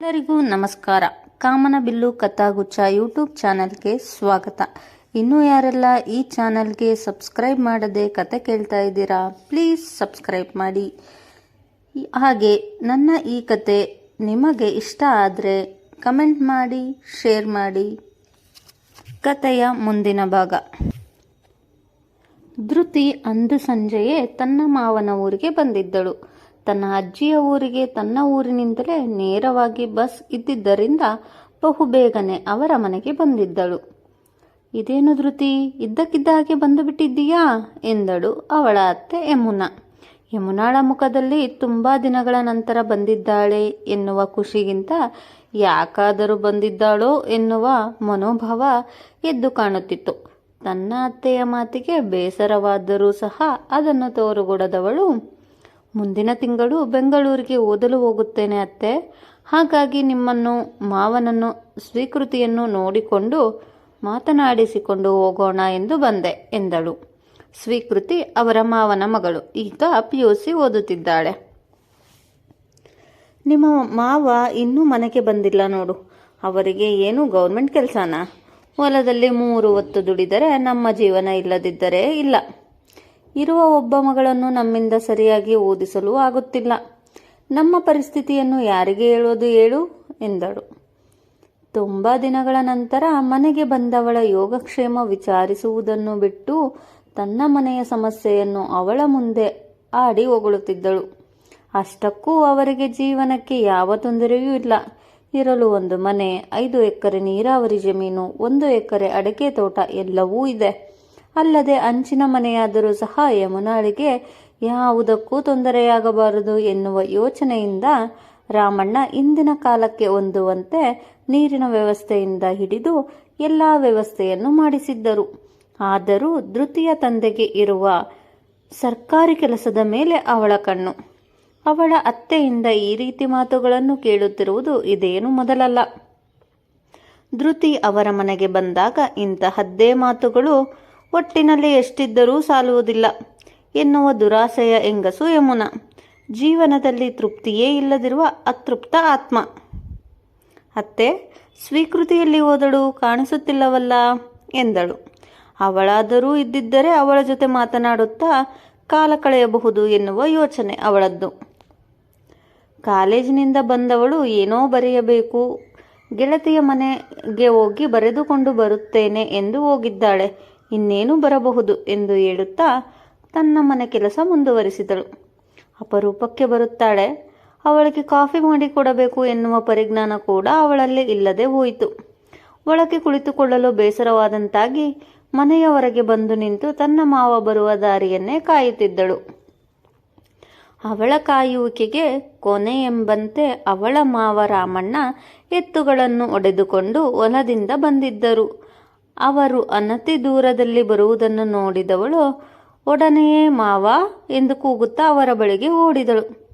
ಎಲ್ಲರಿಗೂ ನಮಸ್ಕಾರ. ಕಾಮನಬಿಲ್ಲು ಕಥಾಗುಚ್ಛ ಯೂಟ್ಯೂಬ್ ಚಾನಲ್ಗೆ ಸ್ವಾಗತ. ಇನ್ನೂ ಯಾರೆಲ್ಲ ಈ ಚಾನಲ್ಗೆ ಸಬ್ಸ್ಕ್ರೈಬ್ ಮಾಡದೆ ಕತೆ ಕೇಳ್ತಾ ಇದ್ದೀರಾ, ಪ್ಲೀಸ್ ಸಬ್ಸ್ಕ್ರೈಬ್ ಮಾಡಿ. ಹಾಗೆ ನನ್ನ ಈ ಕತೆ ನಿಮಗೆ ಇಷ್ಟ ಆದರೆ ಕಮೆಂಟ್ ಮಾಡಿ, ಶೇರ್ ಮಾಡಿ. ಕತೆಯ ಮುಂದಿನ ಭಾಗ. ಧೃತಿ ಅಂದು ಸಂಜೆಯೇ ತನ್ನ ಮಾವನ ಊರಿಗೆ ಬಂದಿದ್ದಳು. ತನ್ನ ಅಜ್ಜಿಯ ಊರಿಗೆ ತನ್ನ ಊರಿನಿಂದಲೇ ನೇರವಾಗಿ ಬಸ್ ಇದ್ದಿದ್ದರಿಂದ ಬಹುಬೇಗನೆ ಅವರ ಮನೆಗೆ ಬಂದಿದ್ದಳು. ಇದೇನು ಧೃತಿ, ಇದ್ದಕ್ಕಿದ್ದ ಹಾಗೆ ಬಂದು ಬಿಟ್ಟಿದ್ದೀಯಾ ಎಂದಳು ಅವಳ ಅತ್ತೆ ಯಮುನಾ. ಯಮುನಾಳ ಮುಖದಲ್ಲಿ ತುಂಬಾ ದಿನಗಳ ನಂತರ ಬಂದಿದ್ದಾಳೆ ಎನ್ನುವ ಖುಷಿಗಿಂತ ಯಾಕಾದರೂ ಬಂದಿದ್ದಾಳೋ ಎನ್ನುವ ಮನೋಭಾವ ಎದ್ದು ಕಾಣುತ್ತಿತ್ತು. ತನ್ನ ಅತ್ತೆಯ ಮಾತಿಗೆ ಬೇಸರವಾದರೂ ಸಹ ಅದನ್ನು ತೋರುಗೊಡದವಳು ಮುಂದಿನ ತಿಂಗಳು ಬೆಂಗಳೂರಿಗೆ ಓದಲು ಹೋಗುತ್ತೇನೆ ಅತ್ತೆ. ಹಾಗಾಗಿ ನಿಮ್ಮನ್ನು, ಮಾವನನ್ನು, ಸ್ವೀಕೃತಿಯನ್ನು ನೋಡಿಕೊಂಡು ಮಾತನಾಡಿಸಿಕೊಂಡು ಹೋಗೋಣ ಎಂದು ಬಂದೆ ಎಂದಳು. ಸ್ವೀಕೃತಿ ಅವರ ಮಾವನ ಮಗಳು. ಈಗ ಪಿ ಯು ಸಿ ಓದುತ್ತಿದ್ದಾಳೆ. ನಿಮ್ಮ ಮಾವ ಇನ್ನೂ ಮನೆಗೆ ಬಂದಿಲ್ಲ ನೋಡು. ಅವರಿಗೆ ಏನು ಗೌರ್ಮೆಂಟ್ ಕೆಲಸನಾ? ಹೊಲದಲ್ಲಿ ಮೂರು ಹೊತ್ತು ದುಡಿದರೆ ನಮ್ಮ ಜೀವನ ಇಲ್ಲದಿದ್ದರೆ ಇಲ್ಲ. ಇರುವ ಒಬ್ಬ ಮಗಳನ್ನು ನಮ್ಮಿಂದ ಸರಿಯಾಗಿ ಓದಿಸಲು ಆಗುತ್ತಿಲ್ಲ. ನಮ್ಮ ಪರಿಸ್ಥಿತಿಯನ್ನು ಯಾರಿಗೆ ಹೇಳೋದು ಹೇಳು ಎಂದಳು. ತುಂಬ ದಿನಗಳ ನಂತರ ಮನೆಗೆ ಬಂದವಳ ಯೋಗಕ್ಷೇಮ ವಿಚಾರಿಸುವುದನ್ನು ಬಿಟ್ಟು ತನ್ನ ಮನೆಯ ಸಮಸ್ಯೆಯನ್ನು ಅವಳ ಮುಂದೆ ಆಡಿ ಹೊಗಳುತ್ತಿದ್ದಳು. ಅಷ್ಟಕ್ಕೂ ಅವರಿಗೆ ಜೀವನಕ್ಕೆ ಯಾವ ತೊಂದರೆಯೂ ಇಲ್ಲ. ಇರಲು ಒಂದು ಮನೆ, ಐದು ಎಕರೆ ನೀರಾವರಿ ಜಮೀನು, ಒಂದು ಎಕರೆ ಅಡಿಕೆ ತೋಟ ಎಲ್ಲವೂ ಇದೆ. ಅಲ್ಲದೆ ಅಂಚಿನ ಮನೆಯಾದರೂ ಸಹ ಯಮುನಾಳಿಗೆ ಯಾವುದಕ್ಕೂ ತೊಂದರೆಯಾಗಬಾರದು ಎನ್ನುವ ಯೋಚನೆಯಿಂದ ರಾಮಣ್ಣ ಇಂದಿನ ಕಾಲಕ್ಕೆ ಹೊಂದುವಂತೆ ನೀರಿನ ವ್ಯವಸ್ಥೆಯಿಂದ ಹಿಡಿದು ಎಲ್ಲ ವ್ಯವಸ್ಥೆಯನ್ನು ಮಾಡಿಸಿದ್ದರು. ಆದರೂ ಧೃತಿಯ ತಂದೆಗೆ ಇರುವ ಸರ್ಕಾರಿ ಕೆಲಸದ ಮೇಲೆ ಅವಳ ಕಣ್ಣು. ಅವಳ ಅತ್ತೆಯಿಂದ ಈ ರೀತಿ ಮಾತುಗಳನ್ನು ಕೇಳುತ್ತಿರುವುದು ಇದೇನು ಮೊದಲಲ್ಲ. ಧೃತಿ ಅವರ ಮನೆಗೆ ಬಂದಾಗ ಇಂತಹದ್ದೇ ಮಾತುಗಳು ಒಟ್ಟಿನಲ್ಲಿ ಎಷ್ಟಿದ್ದರೂ ಸಾಲುವುದಿಲ್ಲ. ಎನ್ನುವ ದುರಾಸೆಯ ಹೆಂಗಸು ಯಮುನ. ಜೀವನದಲ್ಲಿ ತೃಪ್ತಿಯೇ ಇಲ್ಲದಿರುವ ಅತೃಪ್ತ ಆತ್ಮ. ಅತ್ತೆ, ಸ್ವೀಕೃತಿಯಲ್ಲಿ ಹೋದಳು, ಕಾಣಿಸುತ್ತಿಲ್ಲವಲ್ಲ, ಎಂದಳು. ಅವಳಾದರೂ ಇದ್ದಿದ್ದರೆ ಅವಳ ಜೊತೆ ಮಾತನಾಡುತ್ತಾ ಕಾಲ ಕಳೆಯಬಹುದು ಎನ್ನುವ ಯೋಚನೆ ಅವಳದ್ದು. ಕಾಲೇಜಿನಿಂದ ಬಂದವಳು ಏನೋ ಬರೆಯಬೇಕು. ಗೆಳತಿಯ ಮನೆಗೆ ಹೋಗಿ ಬರೆದುಕೊಂಡು ಬರುತ್ತೇನೆ ಎಂದು ಹೋಗಿದ್ದಾಳೆ. ಇನ್ನೇನು ಬರಬಹುದು ಎಂದು ಹೇಳುತ್ತಾ ತನ್ನ ಮನೆ ಕೆಲಸ ಮುಂದುವರಿಸಿದಳು. ಅಪರೂಪಕ್ಕೆ ಬರುತ್ತಾಳೆ. ಅವಳಿಗೆ ಕಾಫಿ ಮಾಡಿಕೊಡಬೇಕು ಎನ್ನುವ ಪರಿಜ್ಞಾನ ಕೂಡ ಅವಳಲ್ಲಿ ಇಲ್ಲದೆ ಹೋಯಿತು. ಒಳಗೆ ಕುಳಿತುಕೊಳ್ಳಲು ಬೇಸರವಾದಂತಾಗಿ ಮನೆಯ ಹೊರಗೆ ಬಂದು ನಿಂತು ತನ್ನ ಮಾವ ಬರುವ ದಾರಿಯನ್ನೇ ಕಾಯುತ್ತಿದ್ದಳು. ಅವಳ ಕಾಯುವಿಕೆಗೆ ಕೊನೆ ಎಂಬಂತೆ ಅವಳ ಮಾವ ರಾಮಣ್ಣ ಎತ್ತುಗಳನ್ನು ಒಡೆದುಕೊಂಡು ಹೊಲದಿಂದ ಬಂದಿದ್ದರು. ಅವರು ಅನತಿ ದೂರದಲ್ಲಿ ಬರುವುದನ್ನು ನೋಡಿದವಳು, ಒಡನೆಯೇ ಮಾವ ಎಂದು ಕೂಗುತ್ತಾ ಅವರ ಬಳಿಗೆ ಓಡಿದಳು.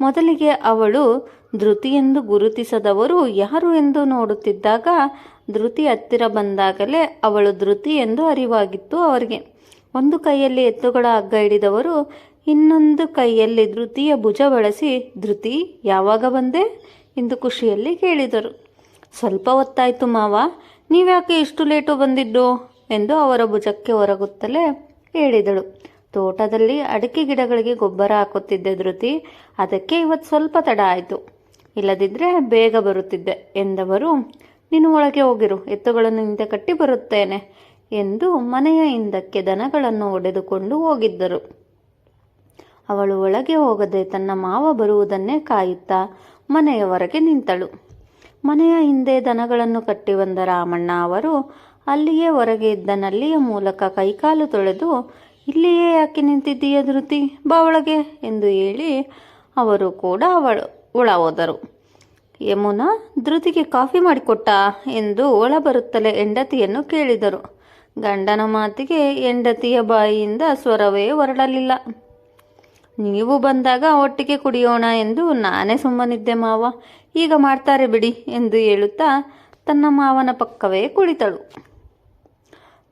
ಮೊದಲಿಗೆ ಅವಳು, ಧೃತಿ ಎಂದು ಗುರುತಿಸದವರು ಯಾರು ಎಂದು ನೋಡುತ್ತಿದ್ದಾಗ ಧೃತಿ ಹತ್ತಿರ ಬಂದಾಗಲೇ ಅವಳು ಧೃತಿ ಎಂದು ಅರಿವಾಗಿತ್ತು ಅವರಿಗೆ. ಒಂದು ಕೈಯಲ್ಲಿ ಎತ್ತುಗಳ ಹಗ್ಗ ಹಿಡಿದವರು, ಇನ್ನೊಂದು ಕೈಯಲ್ಲಿ ಧೃತಿಯ ಭುಜ ಬಳಸಿ, ಧೃತಿ, ಯಾವಾಗ ಬಂದೆ? ಎಂದು ಖುಷಿಯಲ್ಲಿ ಕೇಳಿದರು. ಸ್ವಲ್ಪ ಹೊತ್ತಾಯಿತು ಮಾವ ನೀವ್ಯಾಕೆ ಇಷ್ಟು ಲೇಟು ಬಂದಿದ್ದು? ಎಂದು ಅವರ ಭುಜಕ್ಕೆ ಹೊರಗುತ್ತಲೇ ಹೇಳಿದಳು. ತೋಟದಲ್ಲಿ ಅಡಿಕೆ ಗಿಡಗಳಿಗೆ ಗೊಬ್ಬರ ಹಾಕುತ್ತಿದ್ದೆ ಧೃತಿ. ಅದಕ್ಕೆ ಇವತ್ತು ಸ್ವಲ್ಪ ತಡ ಆಯಿತು. ಇಲ್ಲದಿದ್ದರೆ ಬೇಗ ಬರುತ್ತಿದ್ದೆ ಎಂದವರು, ನೀನು ಒಳಗೆ ಹೋಗಿರು, ಎತ್ತುಗಳನ್ನು ಹಿಂದೆ ಕಟ್ಟಿ ಬರುತ್ತೇನೆ ಎಂದು ಮನೆಯ ಹಿಂದಕ್ಕೆ ದನಗಳನ್ನು ಒಡೆದುಕೊಂಡು ಹೋಗಿದ್ದರು. ಅವಳು ಒಳಗೆ ಹೋಗದೆ ತನ್ನ ಮಾವ ಬರುವುದನ್ನೇ ಕಾಯುತ್ತಾ ಮನೆಯ ಹೊರಗೆ ನಿಂತಳು. ಮನೆಯ ಹಿಂದೆ ದನಗಳನ್ನು ಕಟ್ಟಿ ಬಂದ ರಾಮಣ್ಣ ಅವರು ಅಲ್ಲಿಯೇ ಹೊರಗೆ ಇದ್ದ ನಲ್ಲಿಯ ಮೂಲಕ ಕೈಕಾಲು ತೊಳೆದು, ಇಲ್ಲಿಯೇ ಯಾಕೆ ನಿಂತಿದ್ದೀಯ ಧೃತಿ? ಬಾ ಒಳಗೆ ಎಂದು ಹೇಳಿ ಅವರು ಕೂಡ ಅವಳು ಒಳ ಹೋದರು. ಯಮುನಾ, ಧೃತಿಗೆ ಕಾಫಿ ಮಾಡಿಕೊಟ್ಟ ಎಂದು ಒಳ ಬರುತ್ತಲೇ ಹೆಂಡತಿಯನ್ನು ಕೇಳಿದರು. ಗಂಡನ ಮಾತಿಗೆ ಹೆಂಡತಿಯ ಬಾಯಿಯಿಂದ ಸ್ವರವೇ ಹೊರಡಲಿಲ್ಲ. ನೀವು ಬಂದಾಗ ಒಟ್ಟಿಗೆ ಕುಡಿಯೋಣ ಎಂದು ನಾನೇ ಸುಮ್ಮನಿದ್ದೆ ಮಾವ. ಈಗ ಮಾಡ್ತಾರೆ ಬಿಡಿ ಎಂದು ಹೇಳುತ್ತಾ ತನ್ನ ಮಾವನ ಪಕ್ಕವೇ ಕುಳಿತಳು.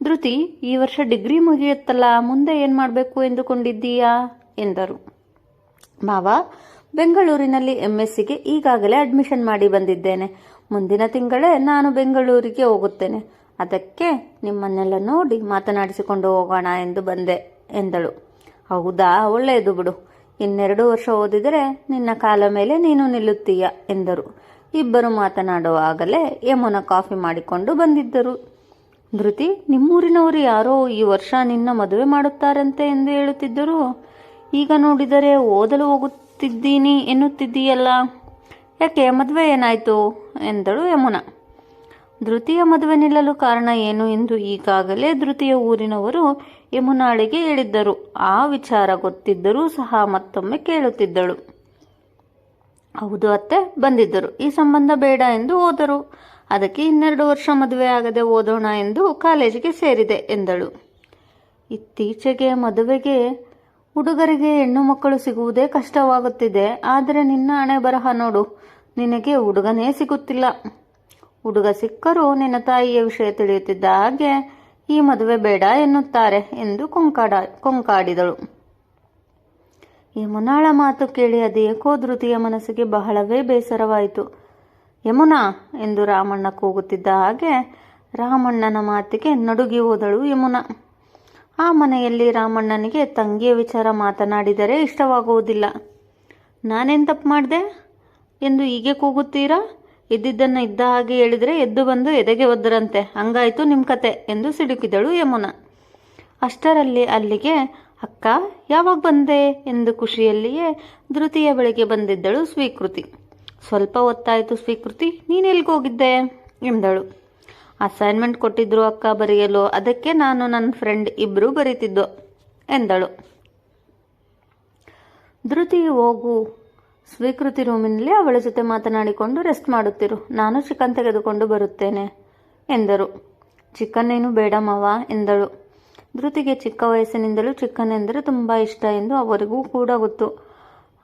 ಧೃತಿ, ಈ ವರ್ಷ ಡಿಗ್ರಿ ಮುಗಿಯುತ್ತಲ್ಲ, ಮುಂದೆ ಏನು ಮಾಡಬೇಕು ಎಂದುಕೊಂಡಿದ್ದೀಯಾ? ಎಂದರು. ಮಾವ, ಬೆಂಗಳೂರಿನಲ್ಲಿ ಎಂ ಎಸ್ ಸಿಗೆ ಈಗಾಗಲೇ ಅಡ್ಮಿಷನ್ ಮಾಡಿ ಬಂದಿದ್ದೇನೆ. ಮುಂದಿನ ತಿಂಗಳೇ ನಾನು ಬೆಂಗಳೂರಿಗೆ ಹೋಗುತ್ತೇನೆ. ಅದಕ್ಕೆ ನಿಮ್ಮನ್ನೆಲ್ಲ ನೋಡಿ ಮಾತನಾಡಿಸಿಕೊಂಡು ಹೋಗೋಣ ಎಂದು ಬಂದೆ, ಎಂದಳು. ಹೌದಾ? ಒಳ್ಳೆಯದು ಬಿಡು. ಇನ್ನೆರಡು ವರ್ಷ ಓದಿದರೆ ನಿನ್ನ ಕಾಲ ಮೇಲೆ ನೀನು ನಿಲ್ಲುತ್ತೀಯ, ಎಂದರು. ಇಬ್ಬರು ಮಾತನಾಡುವಾಗಲೇ ಯಮುನ ಕಾಫಿ ಮಾಡಿಕೊಂಡು ಬಂದಿದ್ದರು. ಧೃತಿ, ನಿಮ್ಮೂರಿನವರು ಯಾರೋ ಈ ವರ್ಷ ನಿನ್ನ ಮದುವೆ ಮಾಡುತ್ತಾರಂತೆ ಎಂದು ಹೇಳುತ್ತಿದ್ದರು. ಈಗ ನೋಡಿದರೆ ಓದಲು ಹೋಗುತ್ತಿದ್ದೀನಿ ಎನ್ನುತ್ತಿದ್ದೀಯಲ್ಲ. ಯಾಕೆ, ಮದುವೆ ಏನಾಯಿತು? ಎಂದಳು ಯಮುನ. ಧೃತಿಯ ಮದುವೆ ನಿಲ್ಲಲು ಕಾರಣ ಏನು ಎಂದು ಈಗಾಗಲೇ ಧೃತಿಯ ಊರಿನವರು ಯಮುನಾಳಿಗೆ ಹೇಳಿದ್ದರು ಆ ವಿಚಾರ ಗೊತ್ತಿದ್ದರೂ ಸಹ ಮತ್ತೊಮ್ಮೆ ಕೇಳುತ್ತಿದ್ದಳು. ಹೌದು ಅತ್ತೆ, ಬಂದಿದ್ದರು. ಈ ಸಂಬಂಧ ಬೇಡ ಎಂದು ಹೋದರು. ಅದಕ್ಕೆ ಇನ್ನೆರಡು ವರ್ಷ ಮದುವೆ ಆಗದೆ ಓದೋಣ ಎಂದು ಕಾಲೇಜಿಗೆ ಸೇರಿದೆ ಎಂದಳು. ಇತ್ತೀಚೆಗೆ ಮದುವೆಗೆ ಹುಡುಗರಿಗೆ ಹೆಣ್ಣು ಮಕ್ಕಳು ಸಿಗುವುದೇ ಕಷ್ಟವಾಗುತ್ತಿದೆ. ಆದರೆ ನಿನ್ನ ಹಣೆ ಬರಹ ನೋಡು. ನಿನಗೆ ಹುಡುಗನೇ ಸಿಗುತ್ತಿಲ್ಲ. ಹುಡುಗ ಸಿಕ್ಕರೂ ನಿನ್ನ ತಾಯಿಯ ವಿಷಯ ತಿಳಿಯುತ್ತಿದ್ದ ಹಾಗೆ ಈ ಮದುವೆ ಬೇಡ ಎನ್ನುತ್ತಾರೆ ಎಂದು ಕೊಂಕಾಡ, ಕೊಂಕಾಡಿದಳು. ಯಮುನಾಳ ಮಾತು ಕೇಳಿ ಅದೇಕೋ ಧೃತಿಯ ಮನಸ್ಸಿಗೆ ಬಹಳವೇ ಬೇಸರವಾಯಿತು. ಯಮುನಾ ಎಂದು ರಾಮಣ್ಣ ಕೂಗುತ್ತಿದ್ದ ಹಾಗೆ ರಾಮಣ್ಣನ ಮಾತಿಗೆ ನಡುಗಿ ಹೋದಳು ಯಮುನಾ. ಆ ಮನೆಯಲ್ಲಿ ರಾಮಣ್ಣನಿಗೆ ತಂಗಿಯ ವಿಚಾರ ಮಾತನಾಡಿದರೆ ಇಷ್ಟವಾಗುವುದಿಲ್ಲ. ನಾನೇನು ತಪ್ಪು ಮಾಡಿದೆ? ಎಂದು ಹೀಗೆ ಕೂಗುತ್ತೀರಾ? ಇದ್ದಿದ್ದನ್ನು ಇದ್ದ ಹಾಗೆ ಹೇಳಿದರೆ ಎದ್ದು ಬಂದು ಎದೆಗೆ ಒದ್ದರಂತೆ. ಹಂಗಾಯ್ತು ನಿಮ್ಮ ಕತೆ ಎಂದು ಸಿಡುಕಿದಳು ಯಮುನಾ. ಅಷ್ಟರಲ್ಲಿ ಅಲ್ಲಿಗೆ, ಅಕ್ಕ, ಯಾವಾಗ ಬಂದೆ? ಎಂದು ಖುಷಿಯಲ್ಲಿಯೇ ಧೃತಿಯ ಬಳಿಗೆ ಬಂದಿದ್ದಳು ಸ್ವೀಕೃತಿ. ಸ್ವಲ್ಪ ಹೊತ್ತಾಯಿತು ಸ್ವೀಕೃತಿ ನೀನೆಲ್ಲಿಗೆ ಹೋಗಿದ್ದೆ? ಎಂದಳು. ಅಸೈನ್ಮೆಂಟ್ ಕೊಟ್ಟಿದ್ರು ಅಕ್ಕ ಬರೆಯಲು, ಅದಕ್ಕೆ ನಾನು ನನ್ನ ಫ್ರೆಂಡ್ ಇಬ್ಬರು ಬರೀತಿದ್ದೋ, ಎಂದಳು. ಧೃತಿ ಹೋಗು ಸ್ವೀಕೃತಿ ರೂಮಿನಲ್ಲಿ ಅವಳ ಜೊತೆ ಮಾತನಾಡಿಕೊಂಡು ರೆಸ್ಟ್ ಮಾಡುತ್ತಿರು. ನಾನು ಚಿಕನ್ ತೆಗೆದುಕೊಂಡು ಬರುತ್ತೇನೆ, ಎಂದರು. ಚಿಕನ್ ಏನು ಬೇಡ ಮಾವ, ಎಂದಳು. ಧೃತಿಗೆ ಚಿಕ್ಕ ವಯಸ್ಸಿನಿಂದಲೂ ಚಿಕನ್ ಎಂದರೆ ತುಂಬ ಇಷ್ಟ ಎಂದು ಅವರಿಗೂ ಕೂಡ ಗೊತ್ತು.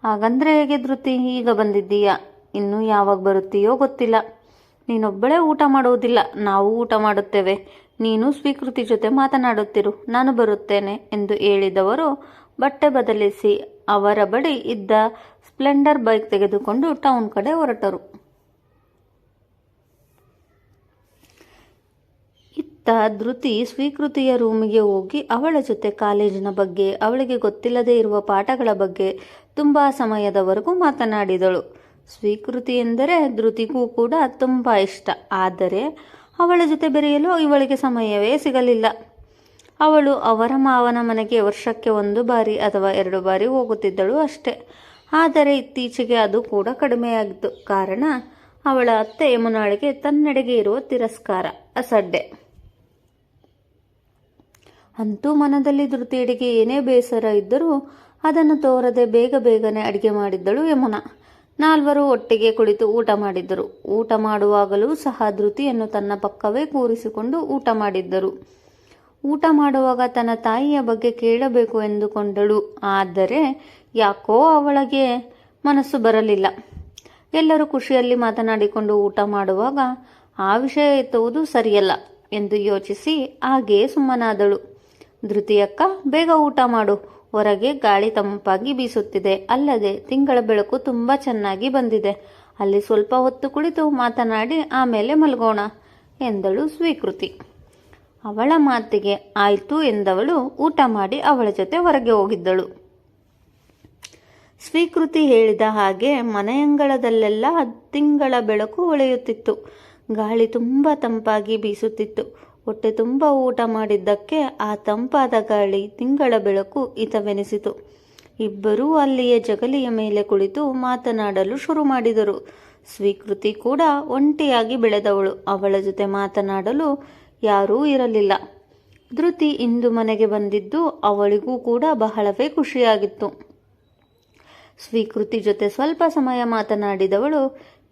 ಹಾಗಂದ್ರೆ ಹೇಗೆ ಧೃತಿ, ಈಗ ಬಂದಿದ್ದೀಯಾ? ಇನ್ನು ಯಾವಾಗ ಬರುತ್ತೀಯೋ ಗೊತ್ತಿಲ್ಲ. ನೀನೊಬ್ಬಳೇ ಊಟ ಮಾಡುವುದಿಲ್ಲ, ನಾವು ಊಟ ಮಾಡುತ್ತೇವೆ. ನೀನು ಸ್ವೀಕೃತಿ ಜೊತೆ ಮಾತನಾಡುತ್ತಿರು. ನಾನು ಬರುತ್ತೇನೆ, ಎಂದು ಹೇಳಿದವರು ಬಟ್ಟೆ ಬದಲಿಸಿ ಅವರ ಬಳಿ ಇದ್ದ ಸ್ಪ್ಲೆಂಡರ್ ಬೈಕ್ ತೆಗೆದುಕೊಂಡು ಟೌನ್ ಕಡೆ ಹೊರಟರು. ಇತ್ತ ಧೃತಿ ಸ್ವೀಕೃತಿಯ ರೂಮಿಗೆ ಹೋಗಿ ಅವಳ ಜೊತೆ ಕಾಲೇಜಿನ ಬಗ್ಗೆ, ಅವಳಿಗೆ ಗೊತ್ತಿಲ್ಲದೇ ಇರುವ ಪಾಠಗಳ ಬಗ್ಗೆ ತುಂಬ ಸಮಯದವರೆಗೂ ಮಾತನಾಡಿದಳು. ಸ್ವೀಕೃತಿ ಎಂದರೆ ಧೃತಿಗೂ ಕೂಡ ತುಂಬ ಇಷ್ಟ. ಆದರೆ ಅವಳ ಜೊತೆ ಬೆರೆಯಲು ಇವಳಿಗೆ ಸಮಯವೇ ಸಿಗಲಿಲ್ಲ. ಅವಳು ಅವರ ಮಾವನ ಮನೆಗೆ ವರ್ಷಕ್ಕೆ ಒಂದು ಬಾರಿ ಅಥವಾ ಎರಡು ಬಾರಿ ಹೋಗುತ್ತಿದ್ದಳು ಅಷ್ಟೆ. ಆದರೆ ಇತ್ತೀಚೆಗೆ ಅದು ಕೂಡ ಕಡಿಮೆಯಾಗಿತ್ತು. ಕಾರಣ, ಅವಳ ಅತ್ತೆ ಯಮುನಾಳಿಗೆ ತನ್ನೆಡೆಗೆ ಇರುವ ತಿರಸ್ಕಾರ, ಅಸಡ್ಡೆ. ಅಂತೂ ಮನದಲ್ಲಿ ಧೃತಿಯಡಿಗೆ ಏನೇ ಬೇಸರ ಇದ್ದರೂ ಅದನ್ನು ತೋರದೆ ಬೇಗ ಬೇಗನೆ ಅಡಿಗೆ ಮಾಡಿದ್ದಳು ಯಮುನಾ. ನಾಲ್ವರು ಒಟ್ಟಿಗೆ ಕುಳಿತು ಊಟ ಮಾಡಿದ್ದರು. ಊಟ ಮಾಡುವಾಗಲೂ ಸಹ ಧೃತಿಯನ್ನು ತನ್ನ ಪಕ್ಕವೇ ಕೂರಿಸಿಕೊಂಡು ಊಟ ಮಾಡಿದ್ದರು. ಊಟ ಮಾಡುವಾಗ ತನ್ನ ತಾಯಿಯ ಬಗ್ಗೆ ಕೇಳಬೇಕು ಎಂದುಕೊಂಡಳು. ಆದರೆ ಯಾಕೋ ಅವಳಿಗೆ ಮನಸ್ಸು ಬರಲಿಲ್ಲ. ಎಲ್ಲರೂ ಖುಷಿಯಲ್ಲಿ ಮಾತನಾಡಿಕೊಂಡು ಊಟ ಮಾಡುವಾಗ, ಆ ವಿಷಯ ಎತ್ತುವುದು ಸರಿಯಲ್ಲ ಎಂದು ಯೋಚಿಸಿ ಹಾಗೆಯೇ ಸುಮ್ಮನಾದಳು. ಧೃತಿಯಕ್ಕ, ಬೇಗ ಊಟ ಮಾಡು. ಹೊರಗೆ ಗಾಳಿ ತಂಪಾಗಿ ಬೀಸುತ್ತಿದೆ. ಅಲ್ಲದೆ ತಿಂಗಳ ಬೆಳಕು ತುಂಬ ಚೆನ್ನಾಗಿ ಬಂದಿದೆ. ಅಲ್ಲಿ ಸ್ವಲ್ಪ ಹೊತ್ತು ಕುಳಿತು ಮಾತನಾಡಿ ಆಮೇಲೆ ಮಲಗೋಣ ಎಂದಳು ಸ್ವೀಕೃತಿ. ಅವಳ ಮಾತಿಗೆ ಆಯಿತು ಎಂದವಳು ಊಟ ಮಾಡಿ ಅವಳ ಜೊತೆ ಹೊರಗೆ ಹೋಗಿದ್ದಳು. ಸ್ವೀಕೃತಿ ಹೇಳಿದ ಹಾಗೆ ಮನೆಯಂಗಳದಲ್ಲೆಲ್ಲ ತಿಂಗಳ ಬೆಳಕು ಹೊಳೆಯುತ್ತಿತ್ತು ಗಾಳಿ ತುಂಬ ತಂಪಾಗಿ ಬೀಸುತ್ತಿತ್ತು. ಹೊಟ್ಟೆ ತುಂಬ ಊಟ ಮಾಡಿದ್ದಕ್ಕೆ ಆ ತಂಪಾದ ಗಾಳಿ ತಿಂಗಳ ಬೆಳಕು ಹಿತವೆನಿಸಿತು. ಇಬ್ಬರೂ ಅಲ್ಲಿಯ ಜಗಲಿಯ ಮೇಲೆ ಕುಳಿತು ಮಾತನಾಡಲು ಶುರು ಮಾಡಿದರು. ಸ್ವೀಕೃತಿ ಕೂಡ ಒಂಟಿಯಾಗಿ ಬೆಳೆದವಳು. ಅವಳ ಜೊತೆ ಮಾತನಾಡಲು ಯಾರೂ ಇರಲಿಲ್ಲ. ಧೃತಿ ಇಂದು ಮನೆಗೆ ಬಂದಿದ್ದು ಅವಳಿಗೂ ಕೂಡ ಬಹಳವೇ ಖುಷಿಯಾಗಿತ್ತು. ಸ್ವೀಕೃತಿ ಜೊತೆ ಸ್ವಲ್ಪ ಸಮಯ ಮಾತನಾಡಿದವಳು,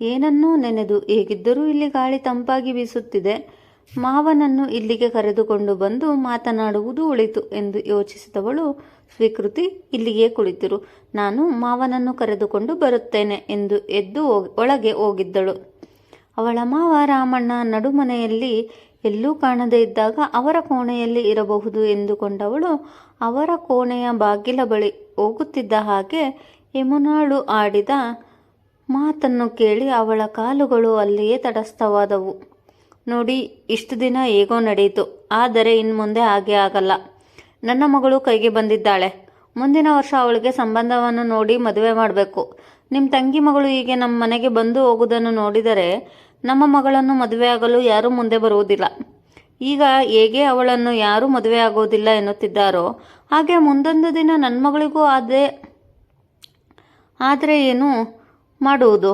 ಏನನ್ನೂ ನೆನೆದು ಹೇಗಿದ್ದರೂ ಇಲ್ಲಿ ಗಾಳಿ ತಂಪಾಗಿ ಬೀಸುತ್ತಿದೆ. ಮಾವನನ್ನು ಇಲ್ಲಿಗೆ ಕರೆದುಕೊಂಡು ಬಂದು ಮಾತನಾಡುವುದು ಉಳಿತು ಎಂದು ಯೋಚಿಸಿದವಳು ಸ್ವೀಕೃತಿ ಇಲ್ಲಿಗೆ ಕುಳಿತಿರು. ನಾನು ಮಾವನನ್ನು ಕರೆದುಕೊಂಡು ಬರುತ್ತೇನೆ ಎಂದು ಎದ್ದು ಒಳಗೆ ಹೋಗಿದ್ದಳು. ಅವಳ ಮಾವ ರಾಮಣ್ಣ ನಡುಮನೆಯಲ್ಲಿ ಎಲ್ಲೂ ಕಾಣದೇ ಇದ್ದಾಗ ಅವರ ಕೋಣೆಯಲ್ಲಿ ಇರಬಹುದು ಎಂದುಕೊಂಡವಳು, ಅವರ ಕೋಣೆಯ ಬಾಗಿಲ ಬಳಿ ಹೋಗುತ್ತಿದ್ದ ಹಾಗೆ ಯಮುನಾಳು ಆಡಿದ ಮಾತನ್ನು ಕೇಳಿ ಅವಳ ಕಾಲುಗಳು ಅಲ್ಲಿಯೇ ತಟಸ್ಥವಾದವು. ನೋಡಿ, ಇಷ್ಟು ದಿನ ಹೇಗೋ ನಡೆಯಿತು. ಆದರೆ ಇನ್ನು ಮುಂದೆ ಹಾಗೆ ಆಗಲ್ಲ. ನನ್ನ ಮಗಳು ಕೈಗೆ ಬಂದಿದ್ದಾಳೆ. ಮುಂದಿನ ವರ್ಷ ಅವಳಿಗೆ ಸಂಬಂಧವನ್ನು ನೋಡಿ ಮದುವೆ ಮಾಡಬೇಕು. ನಿಮ್ಮ ತಂಗಿ ಮಗಳು ಹೀಗೆ ನಮ್ಮ ಮನೆಗೆ ಬಂದು ಹೋಗುವುದನ್ನು ನೋಡಿದರೆ ನಮ್ಮ ಮಗಳನ್ನು ಮದುವೆಯಾಗಲು ಯಾರೂ ಮುಂದೆ ಬರುವುದಿಲ್ಲ. ಈಗ ಹೇಗೆ ಅವಳನ್ನು ಯಾರೂ ಮದುವೆ ಆಗುವುದಿಲ್ಲ ಎನ್ನುತ್ತಿದ್ದಾರೋ, ಹಾಗೆ ಮುಂದೊಂದು ದಿನ ನನ್ನ ಮಗಳಿಗೂ ಅದೇ ಆದರೆ ಏನು ಮಾಡುವುದು?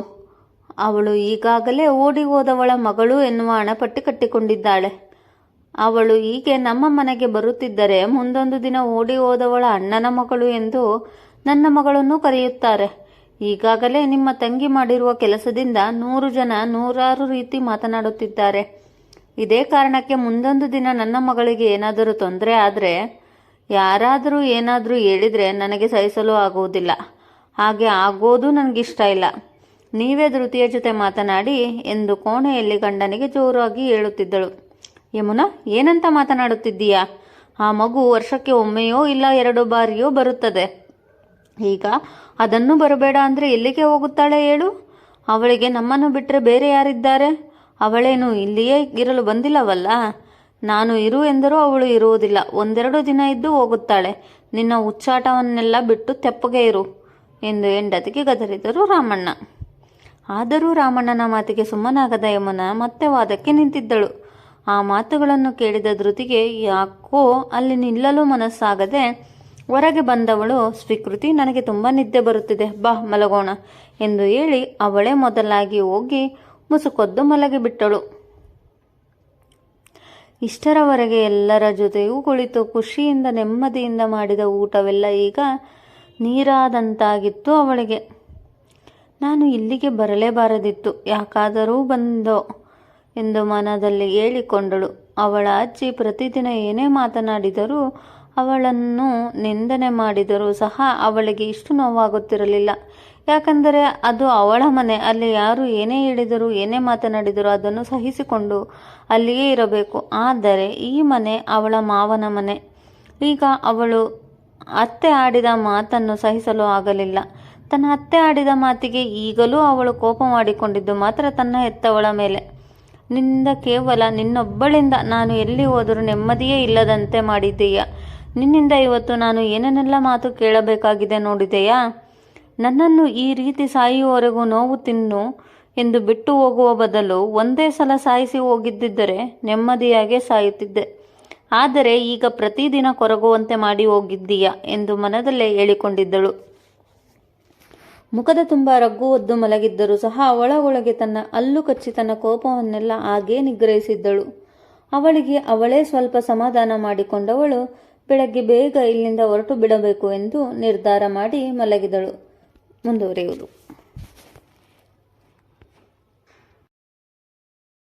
ಅವಳು ಈಗಾಗಲೇ ಓಡಿ ಹೋದವಳ ಮಗಳು ಎನ್ನುವ ಹಣಪಟ್ಟಿ ಕಟ್ಟಿಕೊಂಡಿದ್ದಾಳೆ. ಅವಳು ಹೀಗೆ ನಮ್ಮ ಮನೆಗೆ ಬರುತ್ತಿದ್ದರೆ ಮುಂದೊಂದು ದಿನ ಓಡಿ ಹೋದವಳ ಅಣ್ಣನ ಮಗಳು ಎಂದು ನನ್ನ ಮಗಳನ್ನು ಕರೆಯುತ್ತಾರೆ. ಈಗಾಗಲೇ ನಿಮ್ಮ ತಂಗಿ ಮಾಡಿರುವ ಕೆಲಸದಿಂದ ನೂರು ಜನ ನೂರಾರು ರೀತಿ ಮಾತನಾಡುತ್ತಿದ್ದಾರೆ. ಇದೇ ಕಾರಣಕ್ಕೆ ಮುಂದೊಂದು ದಿನ ನನ್ನ ಮಗಳಿಗೆ ಏನಾದರೂ ತೊಂದರೆ ಆದರೆ ಯಾರಾದರೂ ಏನಾದರೂ ಹೇಳಿದರೆ ನನಗೆ ಸಹಿಸಲು ಆಗುವುದಿಲ್ಲ. ಹಾಗೆ ಆಗೋದು ನನಗಿಷ್ಟ ಇಲ್ಲ. ನೀವೇ ಧೃತಿಯ ಜೊತೆ ಮಾತನಾಡಿ ಎಂದು ಕೋಣೆಯಲ್ಲಿ ಗಂಡನಿಗೆ ಜೋರಾಗಿ ಹೇಳುತ್ತಿದ್ದಳು. ಯಮುನಾ, ಏನಂತ ಮಾತನಾಡುತ್ತಿದ್ದೀಯಾ? ಆ ಮಗು ವರ್ಷಕ್ಕೆ ಒಮ್ಮೆಯೋ ಇಲ್ಲ ಎರಡು ಬಾರಿಯೋ ಬರುತ್ತದೆ. ಈಗ ಅದನ್ನು ಬರಬೇಡ ಅಂದರೆ ಎಲ್ಲಿಗೆ ಹೋಗುತ್ತಾಳೆ ಹೇಳು? ಅವಳಿಗೆ ನಮ್ಮನ್ನು ಬಿಟ್ಟರೆ ಬೇರೆ ಯಾರಿದ್ದಾರೆ? ಅವಳೇನು ಇಲ್ಲಿಯೇ ಇರಲು ಬಂದಿಲ್ಲವಲ್ಲ? ನಾನು ಇರು ಎಂದರೂ ಅವಳು ಇರುವುದಿಲ್ಲ. ಒಂದೆರಡು ದಿನ ಇದ್ದು ಹೋಗುತ್ತಾಳೆ. ನಿನ್ನ ಉಚ್ಚಾಟವನ್ನೆಲ್ಲ ಬಿಟ್ಟು ತೆಪ್ಪಗೆ ಇರು. ಎಂದು ಹೆಂಡತಿಗೆ ಗದರಿದರು ರಾಮಣ್ಣ. ಆದರೂ ರಾಮಣ್ಣನ ಮಾತಿಗೆ ಸುಮ್ಮನಾಗದ ಯಮುನ ಮತ್ತೆ ವಾದಕ್ಕೆ ನಿಂತಿದ್ದಳು. ಆ ಮಾತುಗಳನ್ನು ಕೇಳಿದ ಧೃತಿಗೆ ಯಾಕೋ ಅಲ್ಲಿ ನಿಲ್ಲಲು ಮನಸ್ಸಾಗದೆ ಹೊರಗೆ ಬಂದವಳು, ಸ್ವೀಕೃತಿ, ನನಗೆ ತುಂಬ ನಿದ್ದೆ ಬರುತ್ತಿದೆ, ಬಾ ಮಲಗೋಣ ಎಂದು ಹೇಳಿ ಅವಳೇ ಮೊದಲಾಗಿ ಹೋಗಿ ಮುಸುಕೊದ್ದು ಮಲಗಿಬಿಟ್ಟಳು ಇಷ್ಟರವರೆಗೆ ಎಲ್ಲರ ಜೊತೆಯೂ ಕುಳಿತು ಖುಷಿಯಿಂದ ನೆಮ್ಮದಿಯಿಂದ ಮಾಡಿದ ಊಟವೆಲ್ಲ ಈಗ ನೀರಾದಂತಾಗಿತ್ತು ಅವಳಿಗೆ. ನಾನು ಇಲ್ಲಿಗೆ ಬರಲೇಬಾರದಿತ್ತು, ಯಾಕಾದರೂ ಬಂದೋ ಎಂದು ಮನದಲ್ಲಿ ಹೇಳಿಕೊಂಡಳು. ಅವಳ ಅಜ್ಜಿ ಪ್ರತಿದಿನ ಏನೇ ಮಾತನಾಡಿದರೂ ಅವಳನ್ನು ನಿಂದನೆ ಮಾಡಿದರೂ ಸಹ ಅವಳಿಗೆ ಇಷ್ಟು ನೋವಾಗುತ್ತಿರಲಿಲ್ಲ. ಯಾಕಂದರೆ ಅದು ಅವಳ ಮನೆ, ಅಲ್ಲಿ ಯಾರು ಏನೇ ಹೇಳಿದರೂ, ಏನೇ ಮಾತನಾಡಿದರೂ ಅದನ್ನು ಸಹಿಸಿಕೊಂಡು ಅಲ್ಲಿಯೇ ಇರಬೇಕು. ಆದರೆ ಈ ಮನೆ ಅವಳ ಮಾವನ ಮನೆ. ಈಗ ಅವಳು ಅತ್ತೆ ಆಡಿದ ಮಾತನ್ನು ಸಹಿಸಲು ಆಗಲಿಲ್ಲ. ತನ್ನ ಅತ್ತೆ ಆಡಿದ ಮಾತಿಗೆ ಈಗಲೂ ಅವಳು ಕೋಪ ಮಾಡಿಕೊಂಡಿದ್ದು ಮಾತ್ರ ತನ್ನ ಹೆತ್ತವಳ ಮೇಲೆ. ನಿನ್ನಿಂದ ಕೇವಲ ನಿನ್ನೊಬ್ಬಳಿಂದ ನಾನು ಎಲ್ಲಿ ಹೋದರೂ ನೆಮ್ಮದಿಯೇ ಇಲ್ಲದಂತೆ ಮಾಡಿದ್ದೀಯ? ನಿನ್ನಿಂದ ಇವತ್ತು ನಾನು ಏನೇನೆಲ್ಲ ಮಾತು ಕೇಳಬೇಕಾಗಿದೆ ನೋಡಿದೆಯಾ? ನನ್ನನ್ನು ಈ ರೀತಿ ಸಾಯುವವರೆಗೂ ನೋವು ತಿನ್ನು ಎಂದು ಬಿಟ್ಟು ಹೋಗುವ ಬದಲು ಒಂದೇ ಸಲ ಸಾಯಿಸಿ ಹೋಗಿದ್ದಿದ್ದರೆ ನೆಮ್ಮದಿಯಾಗೆ ಸಾಯುತ್ತಿದ್ದೆ. ಆದರೆ ಈಗ ಪ್ರತಿದಿನ ಕೊರಗುವಂತೆ ಮಾಡಿ ಹೋಗಿದ್ದೀಯ ಎಂದು ಮನದಲ್ಲೇ ಹೇಳಿಕೊಂಡಿದ್ದಳು. ಮುಖದ ತುಂಬ ರಗ್ಗು ಒದ್ದು ಮಲಗಿದ್ದರೂ ಸಹ ಒಳಗೊಳಗೆ ತನ್ನ ಅಲ್ಲು ಕಚ್ಚಿ ತನ್ನ ಕೋಪವನ್ನೆಲ್ಲ ಹಾಗೇ ನಿಗ್ರಹಿಸಿದ್ದಳು. ಅವಳಿಗೆ ಅವಳೇ ಸ್ವಲ್ಪ ಸಮಾಧಾನ ಮಾಡಿಕೊಂಡವಳು. ಬೆಳಗ್ಗೆ ಬೇಗ ಇಲ್ಲಿಂದ ಹೊರಟು ಬಿಡಬೇಕು ಎಂದು ನಿರ್ಧಾರ ಮಾಡಿ ಮಲಗಿದಳು. ಮುಂದುವರಿಯುವುದು.